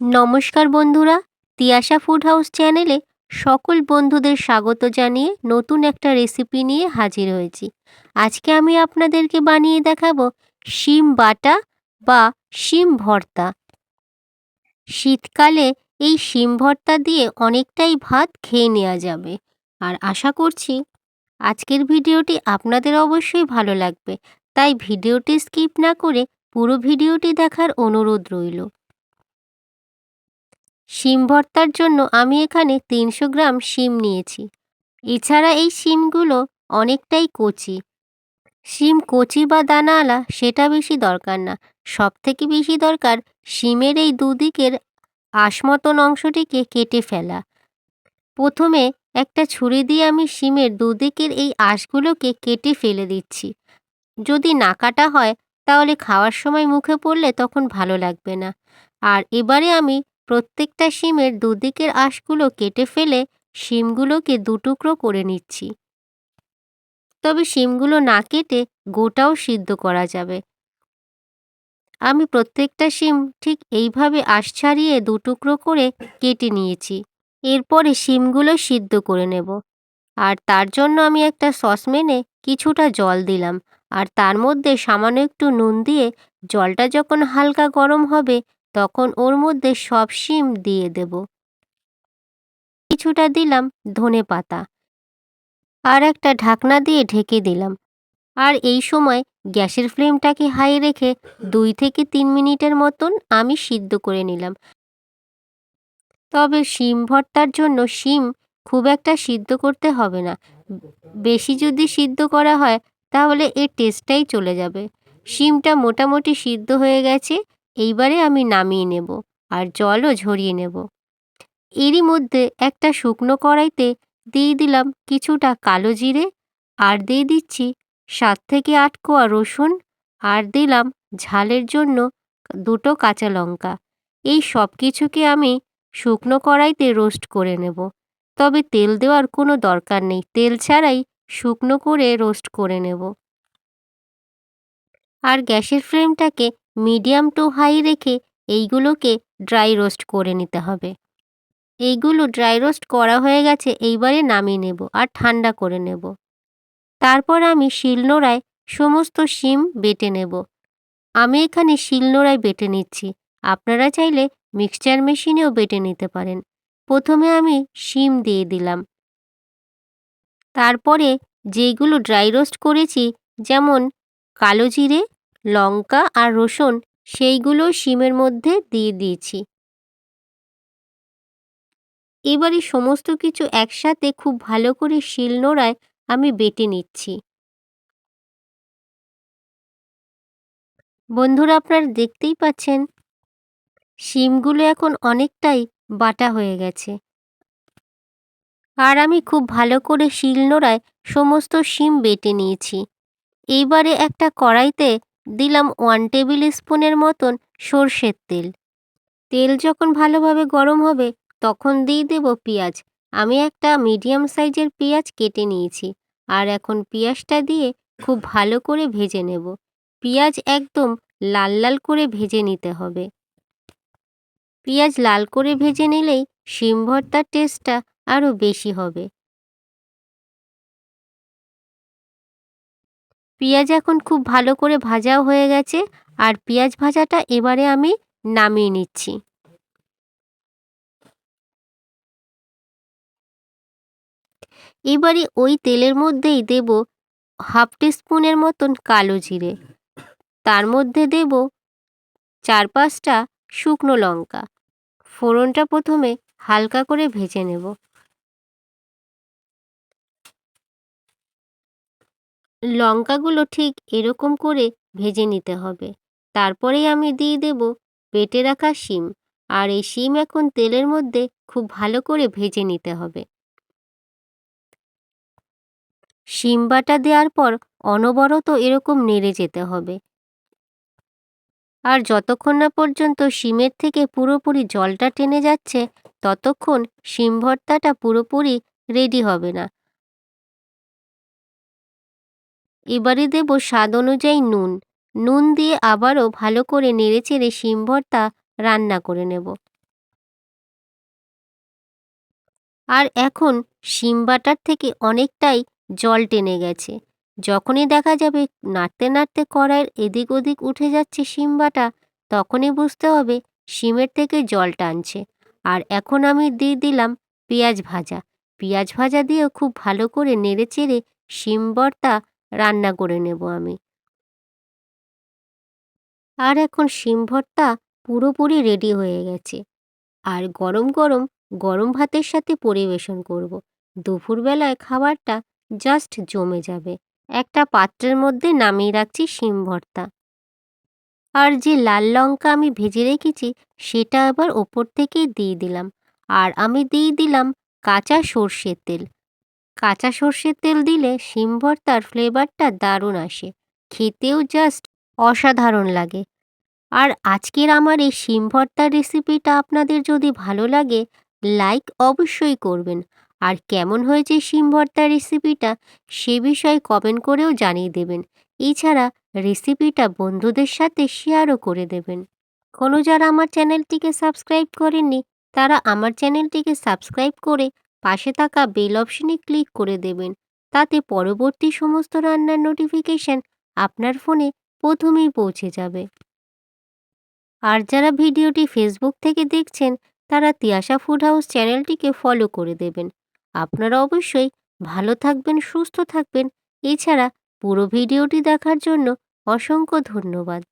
নমস্কার বন্ধুরা, Tiyasha food house চ্যানেলে সকল বন্ধুদের স্বাগত জানিয়ে নতুন একটা রেসিপি নিয়ে হাজির হয়েছি। আজকে আমি আপনাদেরকে বানিয়ে দেখাবো শিম বাটা বা শিম ভর্তা। শীতকালে এই শিম ভর্তা দিয়ে অনেকটাই ভাত খেয়ে নেওয়া যাবে। আর আশা করছি আজকের ভিডিওটি আপনাদের অবশ্যই ভালো লাগবে। তাই ভিডিওটি স্কিপ না করে পুরো ভিডিওটি দেখার অনুরোধ রইল। শিম ভর্তার জন্য আমি এখানে তিনশো গ্রাম শিম নিয়েছি। এছাড়া এই শিমগুলো অনেকটাই কচি। শিম কচি বা দানাওয়ালা সেটা বেশি দরকার না। সব থেকে বেশি দরকার শিমের এই দুদিকের আঁশ মতন অংশটিকে কেটে ফেলা। প্রথমে একটা ছুরি দিয়ে আমি শিমের দুদিকের এই আঁশগুলোকে কেটে ফেলে দিচ্ছি। যদি না কাটা হয়, তাহলে খাওয়ার সময় মুখে পড়লে তখন ভালো লাগবে না। আর এবারে আমি প্রত্যেকটা শিমের দুদিকের আঁশগুলো কেটে ফেলে শিমগুলোকে দুটুকরো করে নিচ্ছি। তবে শিমগুলো না কেটে গোটাও সিদ্ধ করা যাবে। আমি প্রত্যেকটা শিম ঠিক এইভাবে আঁশ ছাড়িয়ে দুটুকরো করে কেটে নিয়েছি। এরপরে শিমগুলো সিদ্ধ করে নেব। আর তার জন্য আমি একটা সসম্যানে কিছুটা জল দিলাম। আর তার মধ্যে সামান্য একটু নুন দিয়ে জলটা যখন হালকা গরম হবে তখন ওর মধ্যে সব শিম দিয়ে দেব। কিছুটা দিলাম ধনে পাতা আর একটা ঢাকনা দিয়ে ঢেকে দিলাম। আর এই সময় গ্যাসের ফ্লেমটাকে হাই রেখে দুই থেকে তিন মিনিটের মতন আমি সিদ্ধ করে নিলাম। তবে শিম ভর্তার জন্য শিম খুব একটা সিদ্ধ করতে হবে না। বেশি যদি সিদ্ধ করা হয় তাহলে এর টেস্টটাই চলে যাবে। শিমটা মোটামুটি সিদ্ধ হয়ে গেছে এইবারে আমি নামিয়ে নেব আর জলও ঝরিয়ে নেব। এরই মধ্যে একটা শুকনো কড়াইতে দিয়ে দিলাম কিছুটা কালো জিরে আর দিয়ে দিচ্ছি সাত থেকে আট কোয়া রসুন আর দিলাম ঝালের জন্য দুটো কাঁচা লঙ্কা। এই সব কিছুকে আমি শুকনো কড়াইতে রোস্ট করে নেব। তবে তেল দেওয়ার কোনো দরকার নেই। তেল ছাড়াই শুকনো করে রোস্ট করে নেব। আর গ্যাসের ফ্লেমটাকে মিডিয়াম টু হাই রেখে এইগুলোকে ড্রাই রোস্ট করে নিতে হবে। এইগুলো ড্রাই রোস্ট করা হয়ে গেছে, এইবারে নামিয়ে নেব আর ঠান্ডা করে নেব। তারপর আমি শিলনোড়ায় সমস্ত শিম বেটে নেব। আমি এখানে শিলনোড়ায় বেটে নিচ্ছি। আপনারা চাইলে মিক্সচার মেশিনেও বেটে নিতে পারেন। প্রথমে আমি শিম দিয়ে দিলাম। তারপরে যেইগুলো ড্রাই রোস্ট করেছি, যেমন কালো জিরে লঙ্কা আর রসুন সেইগুলো শিমের মধ্যে দিয়ে দিয়েছি। এবারে সমস্ত কিছু একসাথে খুব ভালো করে শিলনোড়ায় আমি বেটে নিচ্ছি। বন্ধুরা, আপনারা দেখতেই পাচ্ছেন, শিমগুলো এখন অনেকটাই বাটা হয়ে গেছে। আর আমি খুব ভালো করে শিলনোড়ায় সমস্ত শিম বেটে নিয়েছি। এইবারে একটা কড়াইতে দিলাম ওয়ান টেবিল স্পুনের মতন সর্ষের তেল। তেল যখন ভালোভাবে গরম হবে, তখন দিয়ে দেব পেঁয়াজ। আমি একটা মিডিয়াম সাইজের পেঁয়াজ কেটে নিয়েছি, আর এখন পেঁয়াজটা দিয়ে খুব ভালো করে ভেজে নেব। পেঁয়াজ একদম লাল লাল করে ভেজে নিতে হবে। পেঁয়াজ লাল করে ভেজে নিলেই শিম ভর্তার টেস্টটা আরও বেশি হবে। পেঁয়াজ এখন খুব ভালো করে ভাজাও হয়ে গেছে, আর পেঁয়াজ ভাজাটা এবারে আমি নামিয়ে নিচ্ছি। এবারে ওই তেলের মধ্যেই দেব হাফ টিস্পুনের মতন কালো জিরে। তার মধ্যে দেব চার পাঁচটা শুকনো লঙ্কা। ফোড়নটা প্রথমে হালকা করে ভেজে নেব। লঙ্কাগুলো ঠিক এরকম করে ভেজে নিতে হবে। তারপরেই আমি দিয়ে দেব পেটে রাখা শিম। আর এই শিম এখন তেলের মধ্যে খুব ভালো করে ভেজে নিতে হবে। শিম বাটা দেওয়ার পর অনবরত এরকম নেড়ে যেতে হবে। আর যতক্ষণ না পর্যন্ত শিমের থেকে পুরোপুরি জলটা টেনে যাচ্ছে, ততক্ষণ শিম ভর্তাটা পুরোপুরি রেডি হবে না। এবারে দেব স্বাদ অনুযায়ী নুন। নুন দিয়ে আবারও ভালো করে নেড়েচেড়ে শিম ভর্তা রান্না করে নেব। আর এখন শিম বাটার থেকে অনেকটাই জল টেনে গেছে। যখনই দেখা যাবে নাড়তে নাড়তে কড়াইয়ের এদিক ওদিক উঠে যাচ্ছে শিম বাটা, তখনই বুঝতে হবে শিমের থেকে জল টানছে। আর এখন আমি দিয়ে দিলাম পেঁয়াজ ভাজা। পেঁয়াজ ভাজা দিয়েও খুব ভালো করে নেড়ে চেড়ে শিম ভর্তা রান্না করে নেব আমি। আর এখন শিম ভর্তা পুরোপুরি রেডি হয়ে গেছে। আর গরম গরম গরম ভাতের সাথে পরিবেশন করব। দুপুরবেলায় খাবারটা জাস্ট জমে যাবে। একটা পাত্রের মধ্যে নামিয়ে রাখছি শিম ভর্তা। আর যে লাল লঙ্কা আমি ভেজে রেখেছি, সেটা আবার ওপর থেকেই দিয়ে দিলাম। আর আমি দিয়ে দিলাম কাঁচা সর্ষের তেল। কাঁচা সর্ষের তেল দিলে শিম ভর্তার ফ্লেভারটা দারুণ আসে। খেতেও জাস্ট অসাধারণ লাগে। আর আজকের আমার এই শিম ভর্তার রেসিপিটা আপনাদের যদি ভালো লাগে লাইক অবশ্যই করবেন। আর কেমন হয়েছে শিম ভর্তার রেসিপিটা সে বিষয়ে কমেন্ট করেও জানিয়ে দেবেন। এছাড়া রেসিপিটা বন্ধুদের সাথে শেয়ারও করে দেবেন। কোনো যারা আমার চ্যানেলটিকে সাবস্ক্রাইব করেননি, তারা আমার চ্যানেলটিকে সাবস্ক্রাইব করে পাশে থাকা বেল অপশনে ক্লিক করে দেবেন। তাতে পরবর্তী সমস্ত রান্নার নোটিফিকেশান আপনার ফোনে প্রথমেই পৌঁছে যাবে। আর যারা ভিডিওটি ফেসবুক থেকে দেখছেন, তারা তিয়াশা ফুড হাউস চ্যানেলটিকে ফলো করে দেবেন। আপনারা অবশ্যই ভালো থাকবেন, সুস্থ থাকবেন। এছাড়া পুরো ভিডিওটি দেখার জন্য অসংখ্য ধন্যবাদ।